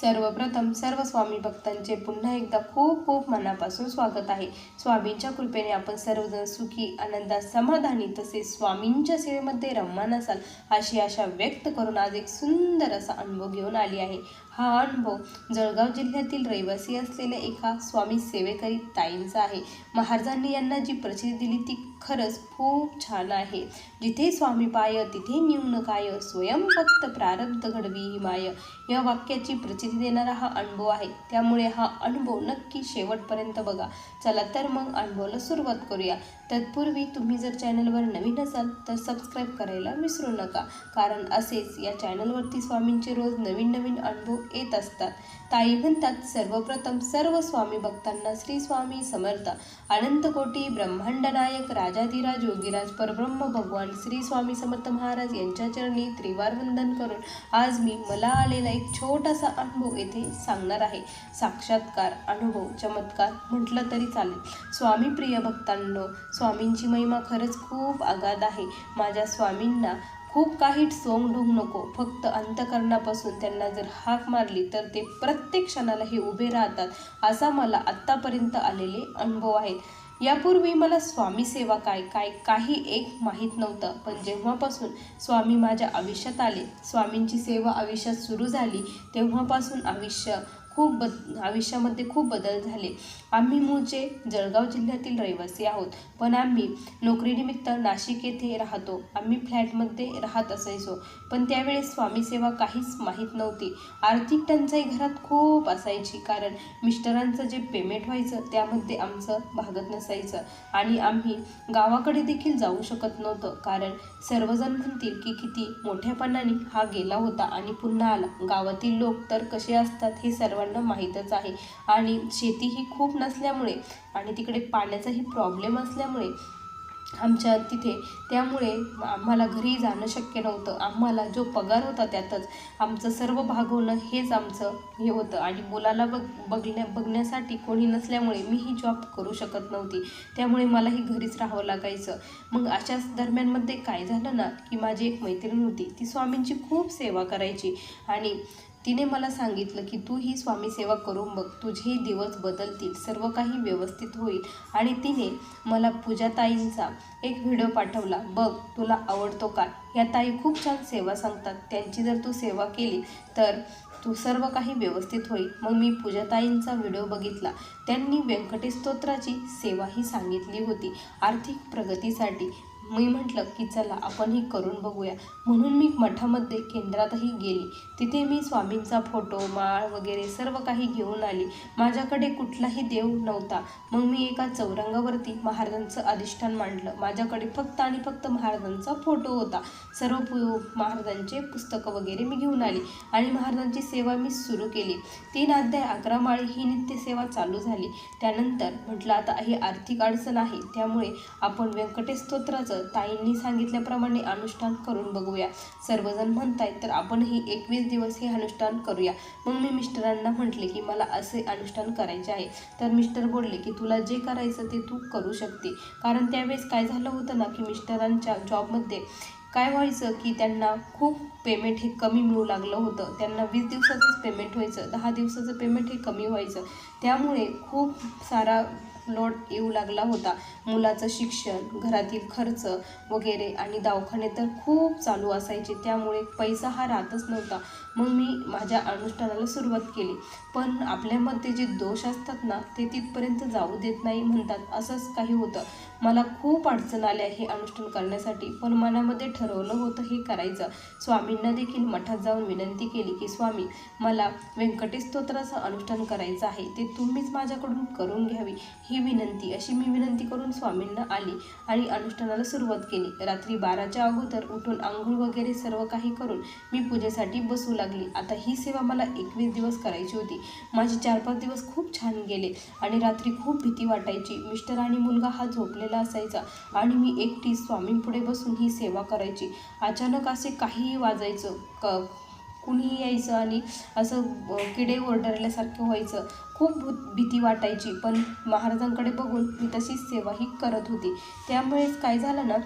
सर्वप्रथम सर्व स्वामी भक्तांचे पुन्हा एकदा खूप खूप मनापासून स्वागत आहे. स्वामींच्या कृपेने आपण सर्वजण सुखी आनंदात समाधानी तसेच स्वामींच्या सेवेमध्ये रममान असाल अशी आशा व्यक्त करून आज एक सुंदर असा अनुभव घेऊन आली आहे. हा अनुभव जळगाव जिल्ह्यातील रहिवासी असलेल्या एका स्वामी सेवेकरी ताईंचा आहे. महाराजांनी यांना जी प्रचिती दिली ती खरंच खूप छान आहे. जिथे स्वामी पाय तिथे न्यून काय स्वयं फक्त प्रारब्ध घडवी ही माय. या वाक्याची प्रचिती देणारा हा अनुभव आहे. त्यामुळे हा अनुभव नक्की शेवटपर्यंत बघा. चला तर मग अनुभवाला सुरुवात करूया. तत्पूर्वी तुम्ही जर चॅनलवर नवीन असाल तर सबस्क्राईब करायला विसरू नका. कारण असेच या चॅनलवरती स्वामींचे रोज नवीन नवीन अनुभव येत असतात. ताई म्हणतात सर्वप्रथम सर्व स्वामी भक्तांना श्री स्वामी समर्थ अनंतकोटी ब्रह्मांड नायक राजाधिराज योगीराज परब्रह्म भगवान श्री स्वामी समर्थ महाराज यांच्या चरणी त्रिवार वंदन करून आज मी मला आलेला एक छोटासा अनुभव येथे सांगणार आहे. साक्षात्कार अनुभव चमत्कार म्हटलं तरी चालेल. स्वामी प्रिय भक्तांनो स्वामींची महिमा खरंच खूप आगाध आहे. माझ्या स्वामींना खूप काही सोंगढोंग नको. फक्त अंतकरणापासून त्यांना जर हाक मारली तर ते प्रत्येक क्षणाला हे उभे राहतात असा मला आत्तापर्यंत आलेले अनुभव आहेत. यापूर्वी मला स्वामी सेवा काय काय काही एक माहीत नव्हतं. पण जेव्हापासून स्वामी माझ्या आयुष्यात आले स्वामींची सेवा आयुष्यात सुरू झाली तेव्हापासून आयुष्य खूप बद आयुष्यामध्ये खूप बदल झाले. आम्ही मूळचे जळगाव जिल्ह्यातील रहिवासी आहोत. पण आम्ही नोकरीनिमित्त नाशिक येथे राहतो. आम्ही फ्लॅटमध्ये राहत असायचो. पण त्यावेळेस स्वामी सेवा काहीच माहीत नव्हती. आर्थिक टंचाई घरात खूप असायची. कारण मिस्टरांचं जे पेमेंट व्हायचं त्यामध्ये आमचं भागत नसायचं. आणि आम्ही गावाकडे देखील जाऊ शकत नव्हतं. कारण सर्वजण म्हणतील की किती मोठ्यापणाने हा गेला होता आणि पुन्हा आला. गावातील लोक तर कसे असतात हे सर्वांना माहीतच आहे. आणि शेती ही खूप नसल्यामुळे आणि तिकडे पाण्याचाही प्रॉब्लेम असल्यामुळे आमच्या तिथे त्यामुळे आम्हाला घरी जाणं शक्य नव्हतं. आम्हाला जो पगार होता त्यातच आमचं सर्व भागवणं हेच आमचं हे होतं. आणि मुलाला बघ बघण्या बघण्यासाठी कोणी नसल्यामुळे मी ही जॉब करू शकत नव्हती. त्यामुळे मलाही घरीच राहावं लागायचं. मग अशाच दरम्यानमध्ये काय झालं ना की माझी एक मैत्रीण होती. ती स्वामींची खूप सेवा करायची. आणि तिने मला सांगितलं की तू ही स्वामी सेवा करून बघ तुझेही दिवस बदलतील सर्व काही व्यवस्थित होईल. आणि तिने मला पूजाताईंचा एक व्हिडिओ पाठवला बघ तुला आवडतो का? या ताई खूप छान सेवा सांगतात. त्यांची जर तू सेवा केली तर तू सर्व काही व्यवस्थित होईल. मग मी पूजाताईंचा व्हिडिओ बघितला. त्यांनी व्यंकटेश स्तोत्राची सेवाही सांगितली होती. आर्थिक प्रगतीसाठी मी म्हटलं की चला आपण हे करून बघूया. म्हणून मी मठामध्ये केंद्रातही गेली. तिथे मी स्वामींचा फोटो माळ वगैरे सर्व काही घेऊन आली. माझ्याकडे कुठलाही देव नव्हता. मग मी एका चौरंगावरती महाराजांचं अधिष्ठान मांडलं. माझ्याकडे फक्त आणि फक्त महाराजांचा फोटो होता. सर्व पु महाराजांचे पुस्तकं वगैरे मी घेऊन आली आणि महाराजांची सेवा मी सुरू केली. तीन अध्याय अकरा माळी ही नित्यसेवा चालू झाली. त्यानंतर म्हटलं आता ही आर्थिक अडचण आहे. त्यामुळे आपण व्यंकटेश स्तोत्राचं ताईंनी सांगितल्याप्रमाणे अनुष्ठान करून बघूया. सर्वजण म्हणतायत तर आपणही एकवीस दिवस हे अनुष्ठान करूया. मग मी मिस्टरांना म्हटले की मला असे अनुष्ठान करायचे आहे. तर मिस्टर बोलले की तुला जे करायचं ते तू करू शकते. कारण त्यावेळेस काय झालं होतं ना की मिस्टरांच्या जॉबमध्ये काय व्हायचं की त्यांना खूप पेमेंट हे कमी मिळू लागलं होतं. त्यांना वीस दिवसाचंच पेमेंट व्हायचं दहा दिवसाचं पेमेंट हे कमी व्हायचं. त्यामुळे खूप सारा लोड येऊ लागला होता. मुलाचं शिक्षण घरातील खर्च वगैरे आणि दवाखाने तर खूप चालू असायचे. त्यामुळे पैसा हा राहतच नव्हता. मग मी माझ्या अनुष्ठानाला सुरुवात केली. पण आपल्यामध्ये जे दोष असतात ना ते तिथपर्यंत जाऊ देत नाही म्हणतात. असंच काही होतं. मला खूप अडचण आल्या हे अनुष्ठान करण्यासाठी पण मनामध्ये ठरवलं होतं हे करायचं. स्वामींना देखील मठात जाऊन विनंती केली की स्वामी मला व्यंकटेश स्तोत्राचं अनुष्ठान करायचं आहे ते तुम्हीच माझ्याकडून करून घ्यावी ही विनंती. अशी मी विनंती करून स्वामींना आली आणि अनुष्ठानाला सुरुवात केली. रात्री बाराच्या अगोदर उठून आंघोळ वगैरे सर्व काही करून मी पूजेसाठी बसू लागली. आता ही सेवा मला एकवीस दिवस करायची होती. माझे चार पाच दिवस खूप छान गेले आणि रात्री खूप भीती वाटायची. मिस्टर आणि मुलगा हा झालेला असायचा. आणि मी एकटी स्वामींपुढे बसून ही सेवा करायची. अचानक असे काहीही वाजायचं. क कुणीही यायचं आणि असं किडे ओरडल्यासारखं व्हायचं. खूप भीती वाटायची. पण महाराजांकडे बघून मी तशीच सेवाही करत होती. त्यामुळेच काय झालं ना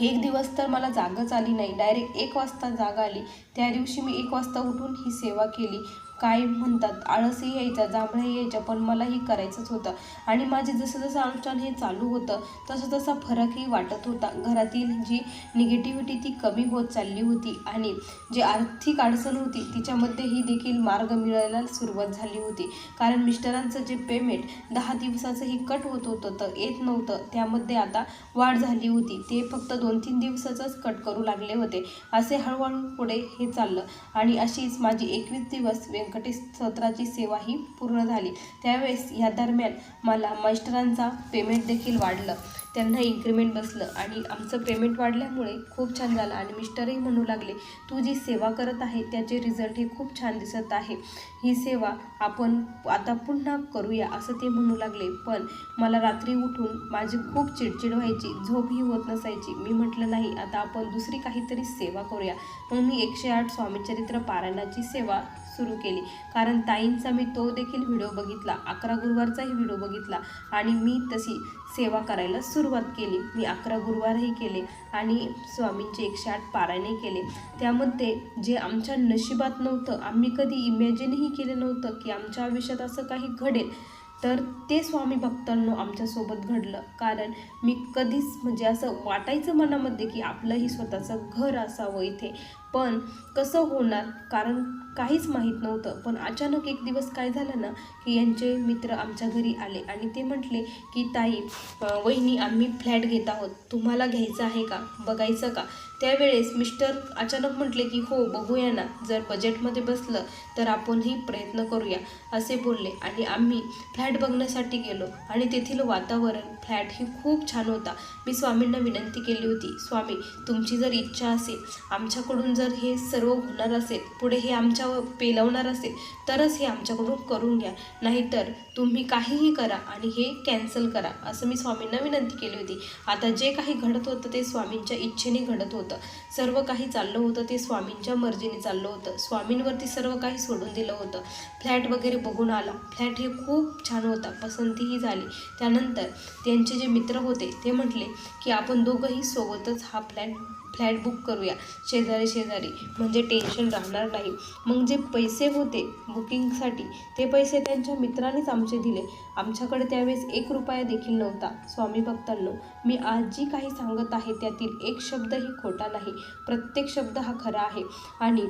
एक दिवस तर मला जागच आली नाही. डायरेक्ट एक वाजता जागा आली. त्या दिवशी मी एक वाजता उठून ही सेवा केली. काय म्हणतात आळसही यायचा जांभळाही यायच्या पण मलाही करायचंच होतं. आणि माझे जसं जसं अनुष्ठान हे चालू होतं तसं तसा फरकही वाटत होता. घरातील जी निगेटिव्हिटी ती कमी होत चालली होती आणि जी आर्थिक अडचण होती तिच्यामध्येही देखील मार्ग मिळायला सुरुवात झाली होती. कारण मिस्टरांचं जे पेमेंट दहा दिवसाचंही कट होत होतं तर येत नव्हतं. त्यामध्ये आता वाढ झाली होती. ते फक्त दोन तीन दिवसाचंच कट करू लागले होते. असे हळूहळू पुढे हे चाललं. आणि अशीच माझी एकवीस दिवस व्यंकटेश स्तोत्राची सेवा ही पूर्ण झाली. त्यावेळेस या दरम्यान मला मास्टरांचा पेमेंट देखील वाढलं. त्यांना इन्क्रीमेंट बसलं आणि आमचं पेमेंट वाढल्यामुळे खूप छान झालं आणि मिस्टरही म्हणू लागले तू जी सेवा करत आहे त्याचे रिझल्ट हे खूप छान दिसत आहे. ही सेवा आपण आता पुन्हा करूया असं ते म्हणू लागले. पण मला रात्री उठून माझी खूप चिडचिड व्हायची झोपही होत नसायची. मी म्हटलं नाही आता आपण दुसरी काहीतरी सेवा करूया. मग मी एकशे आठ स्वामीचरित्र पारायणाची सेवा सुरू केली. कारण ताईंचा मी तो देखील व्हिडिओ बघितला अकरा गुरुवारचाही व्हिडिओ बघितला आणि मी तशी सेवा करायला सुरुवात केली. मी अकरा गुरुवारही केले आणि स्वामींचे एकशे आठ पारायणे केले. त्यामध्ये जे आमच्या नशिबात नव्हतं आम्ही कधी इमॅजिनही केलं नव्हतं की आमच्या आयुष्यात असं काही घडेल. तर ते स्वामी भक्तांनो आमच्यासोबत घडलं. कारण मी कधीच म्हणजे असं वाटायचं मनामध्ये की आपलंही स्वतःचं घर असावं इथे. पण कसं होणार? कारण काहीच माहीत नव्हतं. पण अचानक एक दिवस काय झालं ना की यांचे मित्र आमच्या घरी आले आणि ते म्हटले की ताई वहिनी आम्ही फ्लॅट घेत आहोत. तुम्हाला घ्यायचं आहे का? बघायचं का? त्यावेळेस मिस्टर अचानक म्हटले की हो बघूया ना. जर बजेटमध्ये बसलं तर आपणही प्रयत्न करूया असे बोलले. आणि आम्ही फ्लॅट बघण्यासाठी गेलो. आणि तेथील वातावरण फ्लॅट ही खूप छान होता. मी स्वामींना विनंती केली होती स्वामी तुमची जर इच्छा असेल आमच्याकडून जर हे सर्व होणार असेल पुढे हे आमच्यावर पेलवणार असेल तरच हे आमच्याकडून करून घ्या. नाहीतर तुम्ही काहीही करा आणि हे कॅन्सल करा असं मी स्वामींना विनंती केली होती. आता जे काही घडत होतं ते स्वामींच्या इच्छेने घडत होतं. सर्व काही चाललं होतं ते स्वामींच्या मर्जीने चाललं होतं. स्वामींवरती सर्व काही सोडून दिलं होतं. फ्लॅट वगैरे बघून आला. फ्लॅट हे खूप छान होता. पसंतीही झाली. त्यानंतर त्यांचे जे मित्र होते ते म्हटले की आपण दोघंही सोबतच हा फ्लॅट फ्लॅट बुक करूया. शेजारी शेजारी. म्हणजे टेन्शन राहणार नाही. मग जे पैसे होते बुकिंगसाठी ते पैसे त्यांच्या मित्रानेच आमचे दिले. आमच्याकडे त्यावेळेस एक रुपया देखील नव्हता. स्वामी भक्तांनो मी आज जी काही सांगत आहे त्यातील एक शब्दही खोटा नाही. प्रत्येक शब्द हा खरा आहे. आणि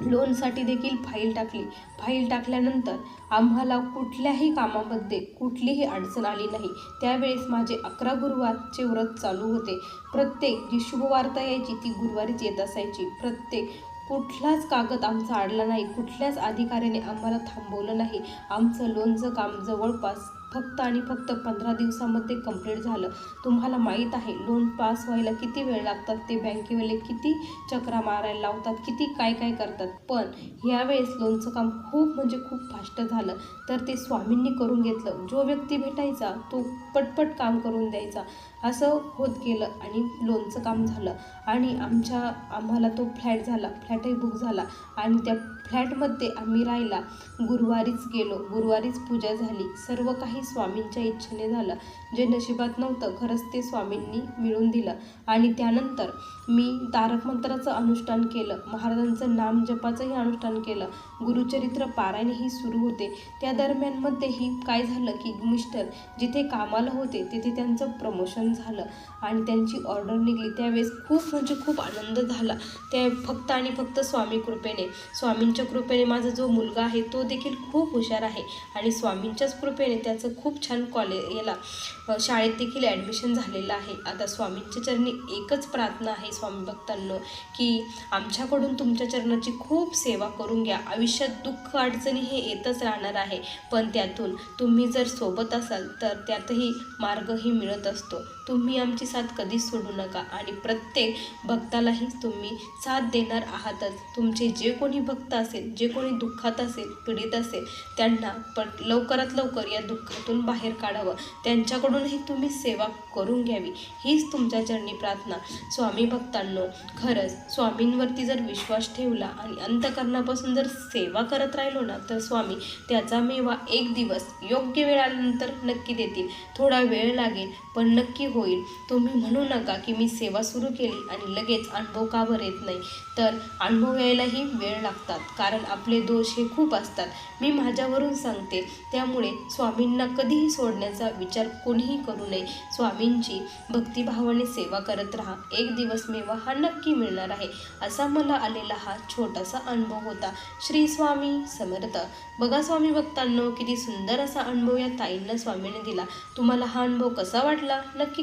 लोनसाठी देखील फाईल टाकली. फाईल टाकल्यानंतर आम्हाला कुठल्याही कामामध्ये कुठलीही अडचण आली नाही. त्यावेळेस माझे अकरा गुरुवारचे व्रत चालू होते. प्रत्येक जी शुभवार्ता यायची ती गुरुवारीच येत असायची. प्रत्येक कुठलाच कागद आमचा अडला नाही. कुठल्याच अधिकाऱ्याने आम्हाला थांबवलं नाही. आमचं लोनचं काम जवळपास फक्त आणि फक्त पंधरा दिवसामध्ये कंप्लीट झालं. तुम्हाला माहीत आहे लोन पास व्हायला किती वेळ लागतात? ते बँकेवाले किती चक्रा मारायला लावतात? किती काय काय करतात? पण यावेळेस लोनचं काम खूप म्हणजे खूप फास्ट झालं. तर ते स्वामींनी करून घेतलं. जो व्यक्ती भेटायचा तो पटपट काम करून द्यायचा. असं होत गेलं आणि लोनचं काम झालं. आणि आमच्या आम्हाला तो फ्लॅट झाला. फ्लॅटही बुक झाला. आणि त्या फ्लॅटमध्ये आम्ही राहिला गुरुवारीच गेलो. गुरुवारीच पूजा झाली. सर्व काही स्वामींच्या इच्छेने झालं. जे नशिबात नव्हतं खरंच ते स्वामींनी मिळून दिलं. आणि त्यानंतर मी तारक मंत्राचं अनुष्ठान केलं. महाराजांचं नाम जपाचंही अनुष्ठान केलं. गुरुचरित्र पारायणही सुरू होते. त्या दरम्यानमध्येही काय झालं की मिस्टर जिथे कामाला होते तिथे त्यांचं प्रमोशन झालं आणि त्यांची ऑर्डर निघली त्यावेळेस खूप म्हणजे खूप आनंद झाला. त्या फक्त आणि फक्त स्वामी कृपेने स्वामींच्या कृपेने माझा जो मुलगा आहे तो देखील खूप हुशार आहे आणि स्वामींच्याच कृपेने त्याचं खूप छान कॉलेज याला शाळेत देखील ॲडमिशन झालेलं आहे. आता स्वामींच्या चरणी एकच प्रार्थना आहे स्वामी भक्तांनो की आमच्याकडून तुमच्या चरणाची खूप सेवा करून घ्या. आयुष्यात दुःख अडचणी हे येतच राहणार आहे पण त्यातून तुम्ही जर सोबत असाल तर त्यातही मार्गही मिळत असतो. तुम्ही आमची साथ कधीच सोडू नका आणि प्रत्येक भक्तालाही तुम्ही साथ देणार आहातच. तुमचे जे कोणी भक्त असेल जे कोणी दुःखात असेल पीडित असेल त्यांना पण लवकरात लवकर या दुःखातून बाहेर काढावं. त्यांच्याकडूनही तुम्ही सेवा करून घ्यावी. हीच तुमच्या चरणी प्रार्थना. स्वामी भक्तांनो खरंच स्वामींवरती जर विश्वास ठेवला आणि अंतकरणापासून जर सेवा करत राहिलो ना तर स्वामी त्याचा मेवा एक दिवस योग्य वेळानंतर नक्की देतील. थोडा वेळ लागेल पण नक्की होईल. तुम्ही म्हणू नका की मी सेवा सुरू केली आणि लगेच अनुभव का बरं येत नाही. तर अनुभव यायलाही वेळ लागतात. कारण आपले दोष हे खूप असतात. मी माझ्यावरून सांगते. त्यामुळे स्वामींना कधीही सोडण्याचा विचार कोणीही करू नये. स्वामींची भक्तिभावाने सेवा करत राहा. एक दिवस मेवा हा नक्की मिळणार आहे. असा मला आलेला हा छोटासा अनुभव होता. श्री स्वामी समर्थ. बघा स्वामी भक्तांनो किती सुंदर असा अनुभव या ताईंना स्वामीने दिला. तुम्हाला हा अनुभव कसा वाटला? नक्की